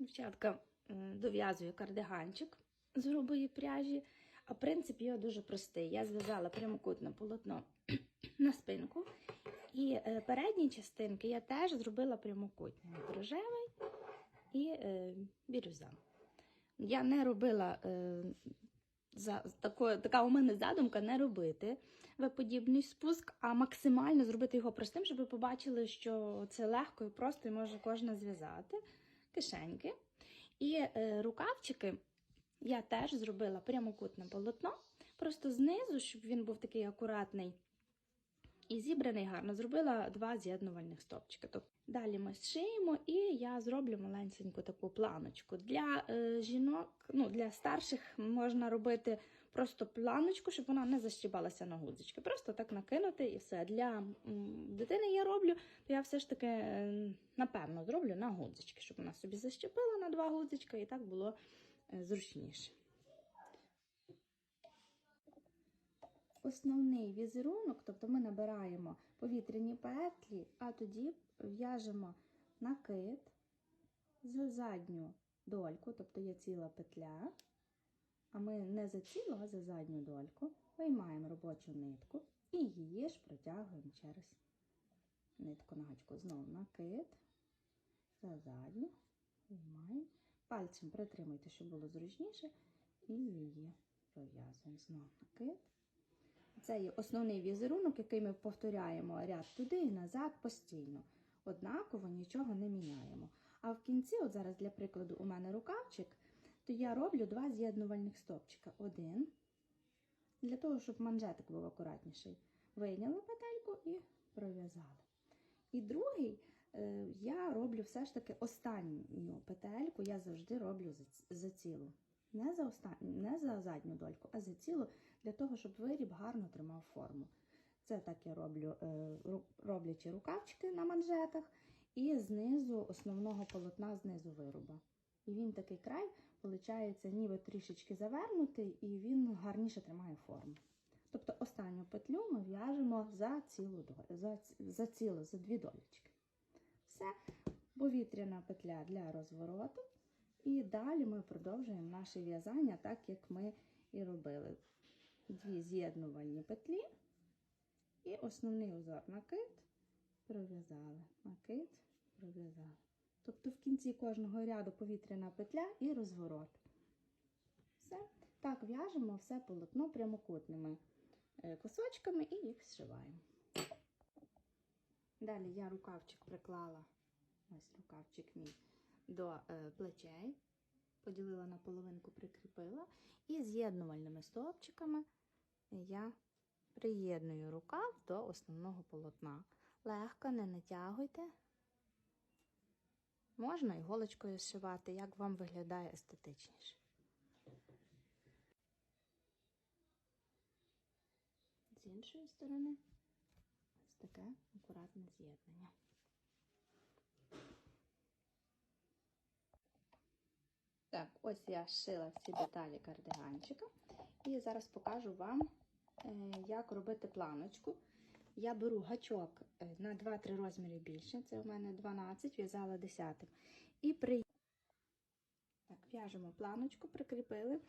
Дівчатка м, дов'язую кардиганчик з грубої пряжі, а принцип його дуже простий. Я зв'язала прямокутне полотно на спинку, і е, передні частинки я теж зробила прямокутні рожевий і е, бірюза. Я не робила е, за тако, така у мене задумка не робити подібний спуск, а максимально зробити його простим, щоб ви побачили, що це легко і просто і може кожна зв'язати. Кишеньки. І е, рукавчики я теж зробила прямокутне полотно, просто знизу, щоб він був такий акуратний і зібраний гарно. Зробила два з'єднувальних стопчики. Далі ми зшиємо, і я зроблю маленьку таку планочку. Для е, жінок, ну для старших можна робити просто планочку, щоб вона не защібалася на гудзички. Просто так накинути і все. Для дитини я роблю, то я все ж таки е, напевно зроблю на гудзички, щоб вона собі защепила на два гудзичка, і так було е, зручніше. Основний візерунок, тобто ми набираємо повітряні петлі, а тоді в'яжемо накид за задню дольку, тобто є ціла петля, а ми не за цілу, а за задню дольку, виймаємо робочу нитку і її ж протягуємо через нитку на гачку. Знову накид, за задню, виймаємо. Пальцем притримуйте, щоб було зручніше, і її пров'язуємо. Знову накид. Це є основний візерунок, який ми повторяємо ряд туди і назад постійно. Однаково нічого не міняємо. А в кінці, от зараз для прикладу, у мене рукавчик, то я роблю два з'єднувальних стопчика. Один, для того, щоб манжетик був акуратніший. Вийняли петельку і пров'язали. І другий е, я роблю все ж таки останню петельку, я завжди роблю за, цілу. Не за, остан... не за задню дольку, а за цілу, для того, щоб виріб гарно тримав форму. Це так я роблю, е, роблячи рукавчики на манжетах, і знизу основного полотна, знизу вироба. І він такий край, виходить, ніби трішечки завернутий, і він гарніше тримає форму. Тобто останню петлю ми в'яжемо за цілу долю, за, за цілу, за дві долічки. Все, повітряна петля для розвороту. І далі ми продовжуємо наше в'язання, так як ми і робили. Дві з'єднувальні петлі і основний узор накид, пров'язали, накид, пров'язали. Тобто в кінці кожного ряду повітряна петля і розворот. Все. Так в'яжемо все полотно прямокутними е, кусочками і їх зшиваємо. Далі я рукавчик приклала, ось рукавчик мій до е, плечей, поділила на половинку, прикріпила, і з'єднувальними стовпчиками я приєдную рукав до основного полотна. Легко, не натягуйте. Можна іголочкою зшивати, як вам виглядає естетичніше. З іншої сторони ось таке акуратне з'єднання. Так, ось я зшила всі деталі кардиганчика. І зараз покажу вам, е, як робити планочку. Я беру гачок е, на 2-3 розміри більше, це у мене 12, в'язала 10. І при... так, в'яжемо планочку, прикріпили.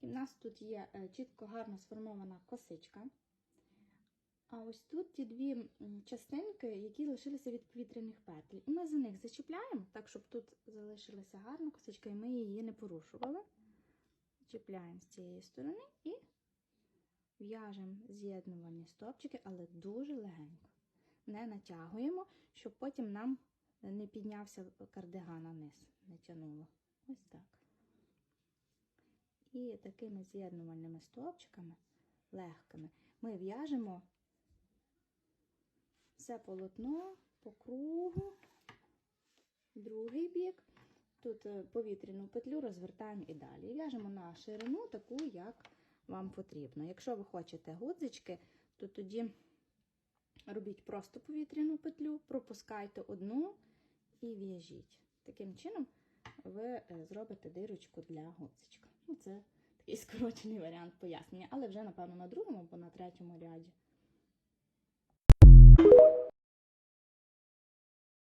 І в нас тут є е, чітко гарно сформована косичка. А ось тут ті дві частинки, які лишилися від повітряних петлі. І ми за них зачіпляємо, так, щоб тут залишилася гарна косичка, і ми її не порушували. Чіпляємо з цієї сторони і в'яжемо з'єднувальні стопчики, але дуже легенько. Не натягуємо, щоб потім нам не піднявся кардиган на не тянуло. Ось так. І такими з'єднувальними стовпчиками легкими ми в'яжемо все полотно по кругу, другий бік. Тут е, повітряну петлю розвертаємо і далі. В'яжемо на ширину таку, як вам потрібно. Якщо ви хочете гудзички, то тоді робіть просто повітряну петлю, пропускайте одну і в'яжіть. Таким чином ви е, зробите дирочку для гудзичка. Ну, це такий скорочений варіант пояснення, але вже, напевно, на другому або на третьому ряді.